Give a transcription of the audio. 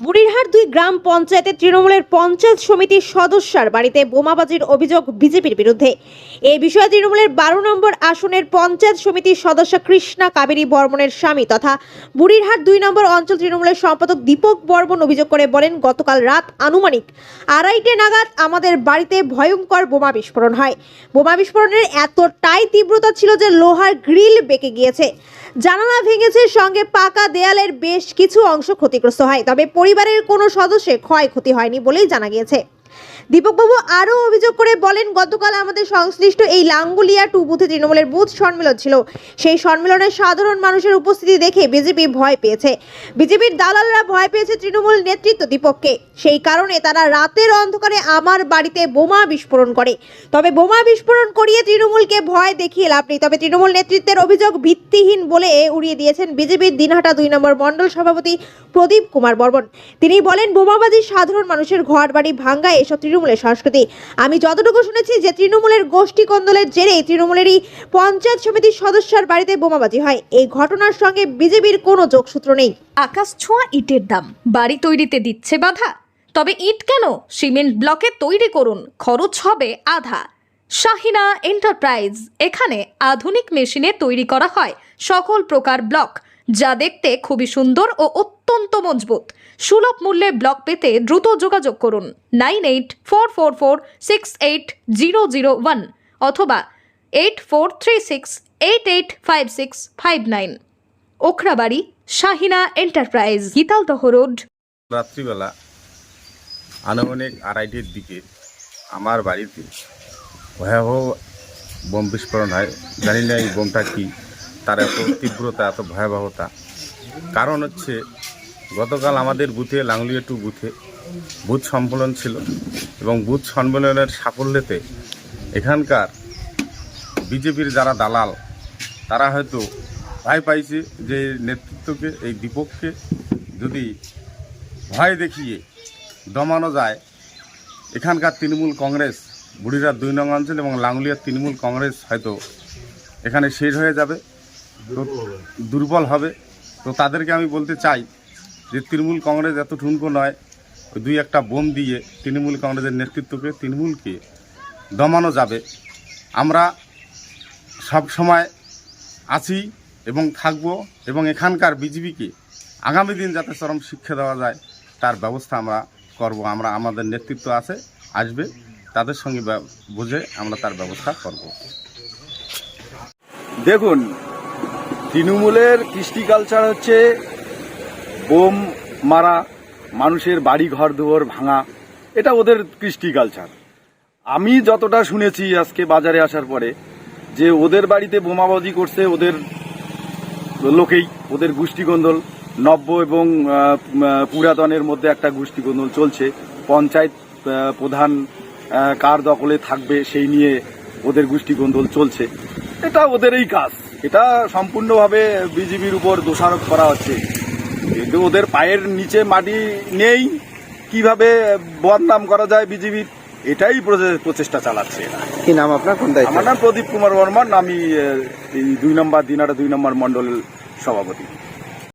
বুড়িরহাট দুই গ্রাম পঞ্চায়েতের তৃণমূলের পঞ্চায়েত সমিতির সদস্যার বাড়িতে বোমাবাজির অভিযোগ বিজেপির বিরুদ্ধে। এই বিষয়ে তৃণমূলের বারো নম্বর আসনের পঞ্চায়েত সমিতির সদস্য কৃষ্ণা কাবেরী বর্মনের স্বামী তথা বুড়িরহাট দুই নম্বর অঞ্চল তৃণমূলের সম্পাদক দীপক বর্মন অভিযোগ করে বলেন, গতকাল রাত আনুমানিক আড়াইটে নাগাদ আমাদের বাড়িতে ভয়ঙ্কর বোমা বিস্ফোরণ হয়। বোমা বিস্ফোরণের এতটাই তীব্রতা ছিল যে লোহার গ্রিল বেঁকে গিয়েছে। জানালা ভেঙেছে, সঙ্গে পাকা দেয়ালের বেশ কিছু অংশ ক্ষতিগ্রস্ত হয়। তবে পরিবারের কোনো সদস্যের ক্ষয়ক্ষতি হয়নি বলেই জানা গিয়েছে। দীপকবাবু আরও অভিযোগ করে বলেন, গতকাল আমাদের সংশ্লিষ্ট এই লাঙ্গুলিয়া টু বুথে তৃণমূলের বুথ সম্মেলন ছিল। সেই সম্মেলনে সাধারণ মানুষের উপস্থিতি দেখে বিজেপি ভয় পেয়েছে। বিজেপির দালালরা ভয় পেয়েছে তৃণমূল নেতৃত্ব দীপককে। সেই কারণে তারা রাতের অন্ধকারে আমার বাড়িতে বোমা বিস্ফোরণ করে। তবে বোমা বিস্ফোরণ করিয়ে তৃণমূলকে ভয় দেখিয়ে লাভ নেই। তবে তৃণমূল নেতৃত্বের অভিযোগ ভিত্তিহীন বলে উড়িয়ে দিয়েছেন বিজেপির দিনহাটা দুই নম্বর মণ্ডল সভাপতি প্রদীপ কুমার বর্মন। তিনি বলেন, বোমাবাজি সাধারণ মানুষের ঘর বাড়ি ভাঙ্গা এসব তৃণমূলের সংস্কৃতি। আমি যতটুকু শুনেছি যে তৃণমূলের গোষ্ঠী কন্দলের জেরে তৃণমূলেরই পঞ্চায়েত সমিতির সদস্যার বাড়িতে বোমাবাজি হয়। এই ঘটনার সঙ্গে বিজেপির কোনো যোগসূত্র নেই। আকাশ ছোঁয়া ইটের দাম। বাড়ি তৈরিতে দিচ্ছে বাধা। তবে ইট কেন? সিমেন্ট ব্লকে তৈরি করুন, খরচ হবে আধা। শাহিনা এন্টারপ্রাইজ, এখানে আধুনিক মেশিনে তৈরি করা হয়। সকল প্রকার ব্লক। যা দেখতে খুবই সুন্দর ও অত্যন্ত মজবুত। সুলভ মূল্যে ব্লক পেতে দ্রুত যোগাযোগ করুন nine eight four four four six eight zero zero one অথবা eight four three six eight eight five six five nine. Okhrabari, Shahina enterprise, Gitaldaha road. রাত্রিবেলা আনুমানিক আড়াইটের দিকে আমার বাড়িতে ভয়াবহ বোম বিস্ফোরণ হয়। জানি না এই বোমটা কী। তার এত তীব্রতা, এত ভয়াবহতা। কারণ হচ্ছে, গতকাল আমাদের বুথে লাংলিয়া টু বুথে বুথ সম্মেলন ছিল এবং বুথ সম্মেলনের সাফল্যতে এখানকার বিজেপির যারা দালাল, তারা হয়তো ভয় পাইছে যে নেতৃত্বকে, এই দীপককে যদি ভয় দেখিয়ে দমানো যায়, এখানকার তৃণমূল কংগ্রেস বুড়িরার দুই নং অঞ্চল এবং লাঙ্গুলিয়ার তৃণমূল কংগ্রেস হয়তো এখানে শেষ হয়ে যাবে। দুর্বল হবে। তো তাদেরকে আমি বলতে চাই যে তৃণমূল কংগ্রেস এত ঠুনকো নয়, দুই একটা বোম দিয়ে তৃণমূল কংগ্রেসের নেতৃত্বকে, তৃণমূলকে দমানো যাবে। আমরা সব সময় আছি এবং থাকব এবং এখানকার বিজেপিকে আগামী দিন যাতে চরম শিক্ষা দেওয়া যায়, তার ব্যবস্থা আমরা করব। আমরা আমাদের নেতৃত্ব আছে, আসবে, তাদের সঙ্গে বুঝে আমরা তার ব্যবস্থা করব। দেখুন তৃণমূলের কৃষ্টি কালচার হচ্ছে বোম মারা, মানুষের বাড়ি ঘর দুয়ার ভাঙা, এটা ওদের কৃষ্টি কালচার আমি যতটা শুনেছি আজকে বাজারে আসার পরে, যে ওদের বাড়িতে বোমাবাজি করছে ওদের লোকেই, ওদের গোষ্ঠীগোন্দল নব্য এবং পুরাতনের মধ্যে একটা গোষ্ঠীগোন্দল চলছে। পঞ্চায়েত প্রধান কার দখলে থাকবে সেই নিয়ে ওদের গোষ্ঠীগোন্দল চলছে। এটা ওদেরই কাজ। এটা সম্পূর্ণভাবে বিজেপির উপর দোষারোপ করা হচ্ছে। কিন্তু ওদের পায়ের নিচে মাটি নেই কীভাবে বদনাম করা যায় বিজেপির এটাই প্রচে- প্রচেষ্টা চালাচ্ছে কি নাম আপনার? কোন দায়িত্ব? আমার নাম প্রদীপ কুমার বর্মন আমি দুই নম্বর দিনাটা দুই নম্বর মন্ডল সভাপতি।